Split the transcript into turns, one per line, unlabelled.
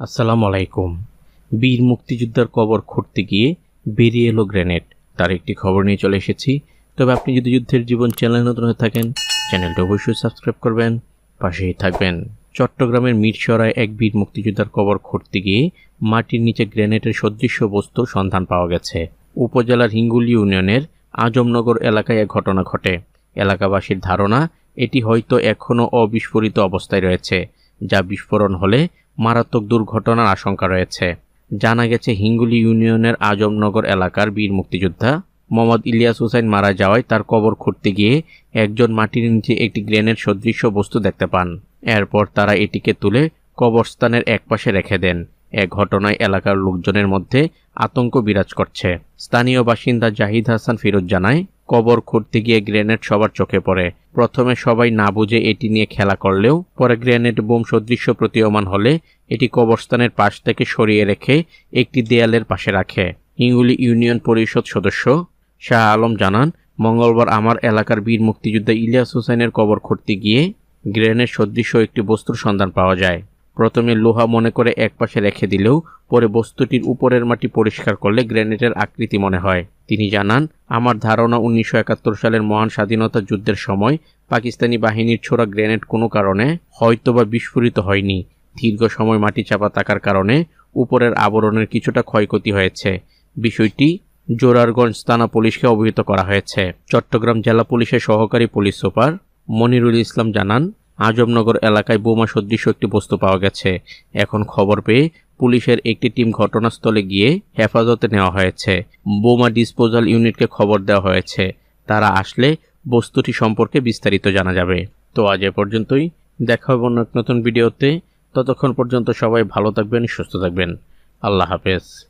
আসসালামু আলাইকুম। বীর মুক্তিযোদ্ধার কবর খুঁড়তে গিয়ে বেরিয়ে এলো গ্রেনেড। তার একটি খবর নিয়ে চলে এসেছি। তবে আপনি যদি যুদ্ধের জীবন চ্যানেল নতুন হয়ে থাকেন, চ্যানেলটা অবশ্যই সাবস্ক্রাইব করবেন। পাশেই থাকবেন। চট্টগ্রামের মিরসরায় এক বীর মুক্তিযোদ্ধার কবর খুঁড়তে গিয়ে মাটির নিচে গ্রেনেডের সদৃশ্য বস্তুর সন্ধান পাওয়া গেছে। উপজেলার হিঙ্গুলি ইউনিয়নের আজমনগর এলাকায় এক ঘটনা ঘটে। এলাকাবাসীর ধারণা, এটি হয়তো এখনও অবিস্ফোরিত অবস্থায় রয়েছে, যা বিস্ফোরণ হলে মারাত্মক দুর্ঘটনার আশঙ্কা রয়েছে। জানা গেছে, হিঙ্গুলি ইউনিয়নের আজমনগর এলাকার বীর মুক্তিযোদ্ধা মোহাম্মদ ইলিয়াস হুসাইন মারা যাওয়ায় তার কবর খুঁড়তে গিয়ে একজন মাটির নিচে একটি গ্রেনের সদৃশ্য বস্তু দেখতে পান। এরপর তারা এটিকে তুলে কবরস্থানের একপাশে রেখে দেন। এ ঘটনায় এলাকার লোকজনের মধ্যে আতঙ্ক বিরাজ করছে। স্থানীয় বাসিন্দা জাহিদ হাসান ফিরোজ জানায় কবর খুঁড়তে গিয়ে গ্রেনেড সবার চোখে পড়ে। প্রথমে সবাই না বুঝে এটি নিয়ে খেলা করলেও, পরে গ্রেনেড বোম সদৃশ্য প্রতীয়মান হলে এটি কবরস্থানের পাশ থেকে সরিয়ে রেখে একটি দেয়ালের পাশে রাখে। হিঙ্গুলি ইউনিয়ন পরিষদ সদস্য শাহ আলম জানান, মঙ্গলবার আমার এলাকার বীর মুক্তিযোদ্ধা ইলিয়াস হোসেনের কবর খুঁড়তে গিয়ে গ্রেনেড সদৃশ্য একটি বস্তুর সন্ধান পাওয়া যায়। প্রথমে লোহা মনে করে একপাশে রেখে দিলেও পরে বস্তুটির উপরের মাটি পরিষ্কার করলে গ্রেনেডের আকৃতি মনে হয়। তিনি জানান, আমার ধারণা উনিশশো একাত্তর সালের মহান স্বাধীনতা যুদ্ধের সময় পাকিস্তানি বাহিনীর ছোড়া গ্রেনেড কোনো কারণে হয়তোবা বিস্ফোরিত হয়নি। দীর্ঘ সময় মাটি চাপা থাকার কারণে উপরের আবরণের কিছুটা ক্ষয়ক্ষতি হয়েছে। বিষয়টি জোরারগঞ্জ থানা পুলিশকে অবহিত করা হয়েছে। চট্টগ্রাম জেলা পুলিশের সহকারী পুলিশ সুপার মনিরুল ইসলাম জানান আজমনগর এলাকায় বোমা সদৃশ্য একটি বস্তু পাওয়া গেছে। এখন খবর পেয়ে পুলিশের একটি টিম ঘটনাস্থলে গিয়ে হেফাজতে নেওয়া হয়েছে। বোমা ডিসপোজাল ইউনিটকে খবর দেওয়া হয়েছে। তারা আসলে বস্তুটি সম্পর্কে বিস্তারিত জানা যাবে। তো আজ এ পর্যন্তই। দেখা হবে অন্য এক নতুন ভিডিওতে। ততক্ষণ পর্যন্ত সবাই ভালো থাকবেন, সুস্থ থাকবেন। আল্লাহ হাফেজ।